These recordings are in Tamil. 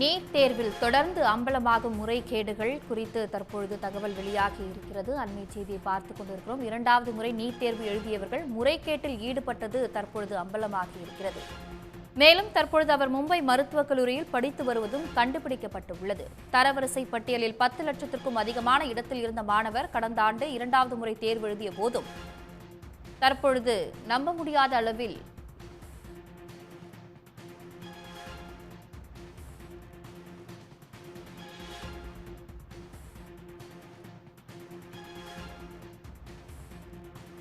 நீட் தேர்வில் தொடர்ந்து அம்பலமாகும் முறைகேடுகள் குறித்து தற்பொழுது தகவல் வெளியாகி இருக்கிறது. அண்மை செய்தியை பார்த்து கொண்டிருக்கிறோம். இரண்டாவது முறை நீட் தேர்வு எழுதியவர்கள் முறைகேட்டில் ஈடுபட்டது தற்பொழுது அம்பலமாகி இருக்கிறது. மேலும் தற்பொழுது அவர் மும்பை மருத்துவக் கல்லூரியில் படித்து வருவதும் கண்டுபிடிக்கப்பட்டுள்ளது. தரவரிசை பட்டியலில் பத்து லட்சத்திற்கும் அதிகமான இடத்தில் இருந்த மாணவர் கடந்த ஆண்டு இரண்டாவது முறை தேர்வு எழுதிய போதும் தற்பொழுது நம்ப முடியாத அளவில்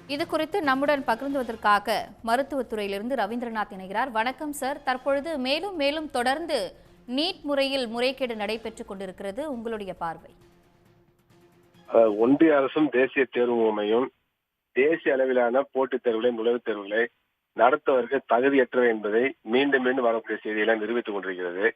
இது குறித்து நம்முடன் பகிர்ந்துவதற்காக மருத்துவத்துறையிலிருந்து ரவீந்திரநாத் இணைகிறார். வணக்கம் சார். தற்பொழுது மேலும் மேலும் தொடர்ந்து நீட் முறையில் முறைகேடு நடைபெற்றுக் கொண்டிருக்கிறது. உங்களுடைய பார்வை? ஒன்றிய அரசும் தேசிய தேர்வு முகமையும் தேசிய அளவிலான போட்டித் தேர்வுகளை நுழைவுத் தேர்வுகளை நடத்துவதற்கு தகுதியற்றவை என்பதை மீண்டும் மீண்டும் வரக்கூடிய செய்திகளை நிரூபித்துக் கொண்டிருக்கிறது.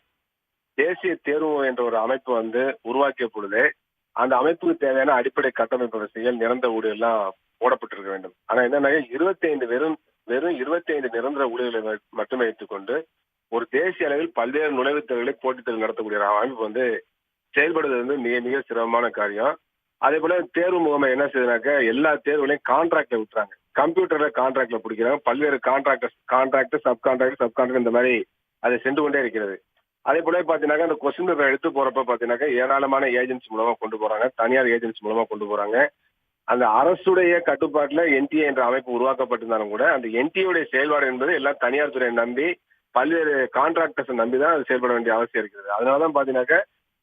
தேசிய தேர்வு என்ற ஒரு அமைப்பு வந்து உருவாக்கிய பொழுது அந்த அமைப்புக்கு தேவையான அடிப்படை கட்டமைப்பு வசதிகள் நிரந்தர ஊழியெல்லாம் போடப்பட்டிருக்க வேண்டும். ஆனா என்னன்னா இருபத்தி ஐந்து வெறும் வெறும் இருபத்தி ஐந்து நிரந்தர ஊழியர்களை ம- மட்டுமே வைத்துக்கொண்டு ஒரு தேசிய அளவில் பல்வேறு நுழைவுத் தேர்வுகளை போட்டித் தேர்வு நடத்தக்கூடிய ஒரு அமைப்பு வந்து செயல்படுவது வந்து மிக மிக சிரமமான காரியம். அதே போல தேர்வு முகமை என்ன செய்யுதுனாக்க எல்லா தேர்வுகளையும் கான்ட்ராக்ட்ல விட்டுறாங்க. கம்ப்யூட்டர்ல கான்ட்ராக்ட்ல பிடிக்கிறாங்க. பல்வேறு contractor contract sub contract sub contract இந்த மாதிரி அதை சென்று கொண்டே இருக்கிறது. அதே போல பாத்தீங்கன்னா அந்த கொஸ்டின் பேப்பர் எடுத்து போறப்ப பாத்தீங்கன்னாக்கா ஏராளமான ஏஜென்சி மூலமா கொண்டு போறாங்க. தனியார் ஏஜென்சி மூலமா கொண்டு போறாங்க. அந்த அரசுடைய கட்டுப்பாட்டுல என்டிஏ என்ற அமைப்பு உருவாக்கப்பட்டிருந்தாலும் கூட அந்த என்டிஏடைய செயல்பாடு என்பது எல்லாம் தனியார் துறையை நம்பி பல்வேறு கான்ட்ராக்டர்ஸ் நம்பி தான் அது செயல்பட வேண்டிய அவசியம் இருக்கிறது. அதனாலதான் பாத்தீங்கன்னாக்க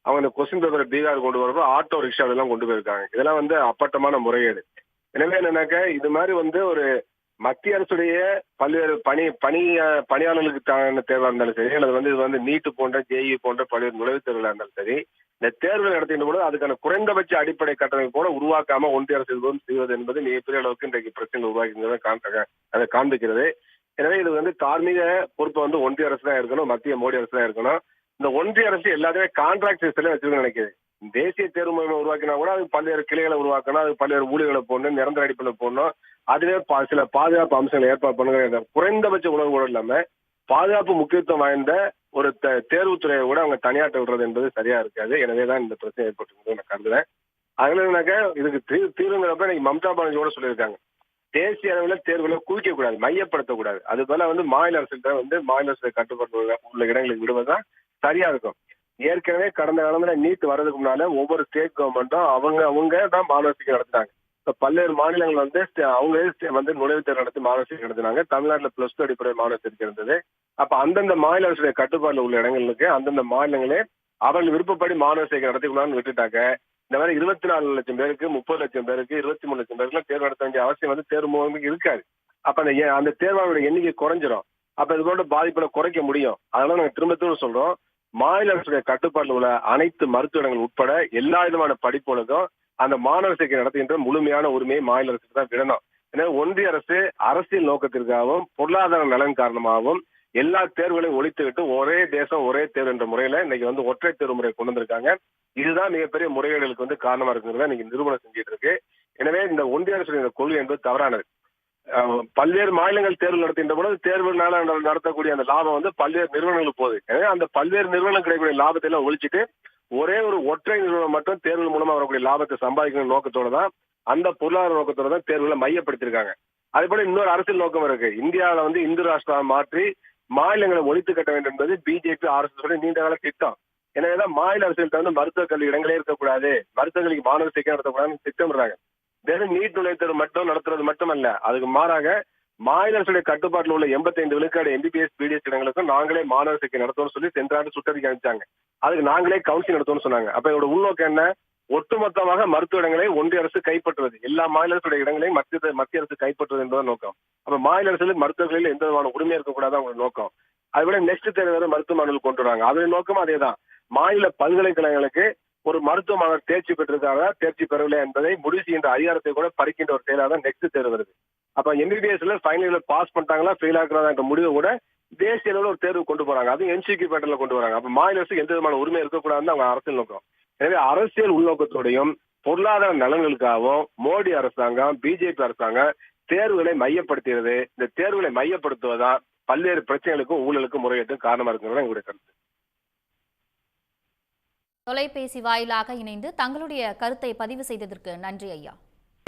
அவங்க இந்த கொஸ்டின் பேப்பரை பீகார் கொண்டு வரப்போ ஆட்டோ ரிக்ஷா இதெல்லாம் கொண்டு போயிருக்காங்க. இதெல்லாம் வந்து அப்பட்டமான முறைகேடு. எனவே என்னன்னாக்க இது மாதிரி வந்து ஒரு மத்திய அரசுடைய பல்வேறு பணி பணி பணியாளர்களுக்கு தான இருந்தாலும் சரி அல்லது வந்து இது வந்து நீட்டு போன்ற ஜேஇ போன்ற பல்வேறு நுழைவுத் தேர்வுகளாக இருந்தாலும் சரி இந்த தேர்வு நடத்துகின்ற பொழுது அதுக்கான குறைந்தபட்ச அடிப்படை கட்டமைப்பு கூட உருவாக்காம ஒன்றிய அரசு செய்வது என்பது மிகப்பெரிய அளவுக்கு இன்றைக்கு பிரச்சனை உருவாக்குங்கிறத அதை காண்பிக்கிறது. எனவே இது வந்து தார்மீக பொறுப்பு வந்து ஒன்றிய அரசு தான் இருக்கணும் மத்திய மோடி அரசு தான் இருக்கணும் இந்த ஒன்றிய அரசு எல்லாத்தையுமே கான்ட்ராக்ட் சிஸ்டம்ல வச்சிருக்க நினைக்குது தேசிய தேர்வு முறைமை உருவாக்கினா கூட அது பல்வேறு கிளைகளை உருவாக்கணும் அது பல்வேறு ஊழியர்களை போடணும் நிரந்தர அடிப்படையில் போடணும். அதுவே பா- சில பாதுகாப்பு அம்சங்களை ஏற்பாடு பண்ணுங்க குறைந்தபட்ச உணவு கூட இல்லாம பாதுகாப்பு முக்கியத்துவம் வாய்ந்த ஒரு தேர்வுத்துறையை கூட அவங்க தனியாட்ட விடுறது என்பது சரியா இருக்காது. எனவே தான் இந்த பிரச்சனை ஏற்பட்டு நான் கருதுறேன். அதுல என்னக்கா இதுக்கு தீ- தீர்வுங்கிறப்ப இன்னைக்கு மம்தா பானர்ஜி கூட சொல்லியிருக்காங்க. தேசிய அளவில் தேர்வுகளை குவிக்க கூடாது மையப்படுத்தக்கூடாது. அது போல வந்து மாநில அரசுகிட்ட வந்து மாநில அரசு கட்டுப்பாட்டு உள்ள- உள்ள இடங்களுக்கு விடுவதுதான் சரியா இருக்கும். ஏற்கனவே கடந்த காலத்துல நீட் வர்றதுக்கு முன்னால ஒவ்வொரு ஸ்டேட் கவர்மெண்ட்டும் அவங்க அவங்க தான் மாணவர்சிக்கு நடத்துறாங்க பல்வேறு மாநிலங்கள் வந்து அவங்களே வந்து நுழைவுத் தேர்வு நடத்தி மாணவர்சிக்கு நடத்தினாங்க. தமிழ்நாட்டில் பிளஸ் டூ அடிப்படை சேர்க்கை இருந்தது அப்ப அந்தந்த மாநில அரசுடைய கட்டுப்பாட்டில் உள்ள இடங்களுக்கு அந்தந்த மாநிலங்களே அவர்கள் விருப்பப்படி மாணவர் சேர்க்கை நடத்திக்கலாம்னு விட்டுட்டாங்க. இந்த மாதிரி இருபத்தி நாலு லட்சம் பேருக்கு முப்பது லட்சம் பேருக்கு இருபத்தி மூணு லட்சம் பேருக்கு தேர்வு நடத்த வேண்டிய அவசியம் வந்து தேர்வு முகமைக்கு இருக்காது. அப்ப அந்த அந்த தேர்வாளருடைய எண்ணிக்கை குறைஞ்சிரும். அப்ப இது போன்ற பாதிப்புல குறைக்க முடியும். அதனால நாங்க திரும்ப திரும்ப சொல்றோம். மாநில அரசுடைய கட்டுப்பாட்டில் உள்ள அனைத்து மருத்துவங்கள் உட்பட எல்லா விதமான படிப்புகளுக்கும் அந்த மாணவர் சேர்க்கை நடத்துகின்ற முழுமையான உரிமையை மாநில அரசுக்கு தான் விடணும். எனவே ஒன்றிய அரசு அரசியல் நோக்கத்திற்காகவும் பொருளாதார நலன் காரணமாகவும் எல்லா தேர்வுகளையும் ஒழித்துவிட்டு ஒரே தேசம் ஒரே தேர்வு என்ற முறையில இன்னைக்கு வந்து ஒற்றை தேர்வு முறை கொண்டு வந்திருக்காங்க. இதுதான் மிகப்பெரிய முறைகேடுகளுக்கு வந்து காரணமா இருக்குங்கிறத இன்னைக்கு நிறுவனம் செஞ்சிட்டு இருக்கு எனவே இந்த ஒன்றிய அரசுடைய இந்த கொள்கை என்பது தவறானது. பல்வேறு மாநிலங்கள் தேர்வு நடத்துகின்ற பொழுது தேர்வுனால நடத்தக்கூடிய அந்த லாபம் வந்து பல்வேறு நிறுவனங்களுக்கு போகுது. எனவே அந்த பல்வேறு நிறுவனம் கிடைக்கக்கூடிய லாபத்தை எல்லாம் ஒழிச்சிட்டு ஒரே ஒரு ஒற்றை நிறுவனம் மட்டும் தேர்வு மூலமா வரக்கூடிய லாபத்தை சம்பாதிக்கணும் நோக்கத்தோட தான் அந்த பொருளாதார நோக்கத்தோட தான் தேர்வுகளை மையப்படுத்திருக்காங்க அதே போல இன்னொரு அரசியல் நோக்கம் இருக்கு. இந்தியாவில வந்து இந்து ராஷ்டிரா மாற்றி மாநிலங்களை ஒழித்து கட்ட வேண்டும் என்பது பிஜேபி ஆர்எஸ்எஸ் நீண்ட கால திட்டம். எனவேதான் மாநில அரசியல் வந்து மருத்துவக் கல்வி இடங்களே இருக்கக்கூடாது. மருத்துவக் கல்விக்கு மாணவர் சேர்க்கை நடத்தக்கூடாதுன்னு திட்டமிடுறாங்க. வெறும் நீட் நுழைத்தேர்வு மட்டும் நடத்துறது மட்டுமல்ல. அதுக்கு மாறாக மாநில அரசுடைய கட்டுப்பாட்டில் உள்ள 85 விழுக்காடு எம்பிபிஎஸ் பிடிஎஸ் இடங்களுக்கும் நாங்களே மாணவர் சேர்க்கை நடத்துவோம்னு சொல்லி சென்ற ஆண்டு சுட்டறிக்கை அனுப்பிச்சாங்க. அதுக்கு நாங்களே கவுன்சில் நடத்துவோம்னு சொன்னாங்க. அப்ப இதோட உள்நோக்கம் என்ன? ஒட்டுமொத்தமாக மருத்துவ இடங்களை ஒன்றிய அரசு கைப்பற்றுவது. எல்லா மாநில அரசுடைய இடங்களையும் மத்திய மத்திய அரசு கைப்பற்றுவது என்பது நோக்கம். அப்ப மாநில அரசுக்கு மருத்துவர்களில் எந்த விதமான உரிமை இருக்கக்கூடாது அவங்களோட நோக்கம். அதை விட நெக்ஸ்ட் தேர்வு வேற மருத்துவ மாணவர்கள் கொண்டு வராங்க. அதோட நோக்கம் அதேதான். மாநில பல்கலைக்கழகங்களுக்கு ஒரு மருத்துவ மாணவர் தேர்ச்சி பெற்றிருக்காங்க தேர்ச்சி பெறவில்லை என்பதை முடிவு செய்கின்ற அதிகாரத்தை கூட பறிக்கின்ற ஒரு செயலாக தான் நெக்ஸ்ட் தேர்வு வருது. அப்ப எம்பிபிஎஸ்ல ஃபைனல் இயர்ல பாஸ் பண்ணிட்டாங்களா ஃபெயில் ஆகுறாங்க முடிவு கூட தேசிய அளவில் ஒரு தேர்வு கொண்டு போறாங்க. அதுவும் என்சிக்கு பேட்டர்ல கொண்டு வராங்க. அப்ப மாநில அரசுக்கு எந்த விதமான உரிமை இருக்கக்கூடாதுன்னு அவங்க அரசியல் நோக்கம். எனவே அரசியல் உள்நோக்கத்தோடையும் பொருளாதார நலன்களுக்காகவும் மோடி அரசாங்கம் பிஜேபி அரசாங்கம் தேர்வுகளை மையப்படுத்துகிறது இந்த தேர்வுகளை மையப்படுத்துவதா பல்வேறு பிரச்சனைகளுக்கும் ஊழலுக்கும் முறையீட்டுக்கும் காரணமா இருக்கிறது எங்களுடைய கருத்து. தொலைபேசி வாயிலாக இணைந்து தங்களுடைய கருத்தை பதிவு செய்ததற்கு நன்றி ஐயா.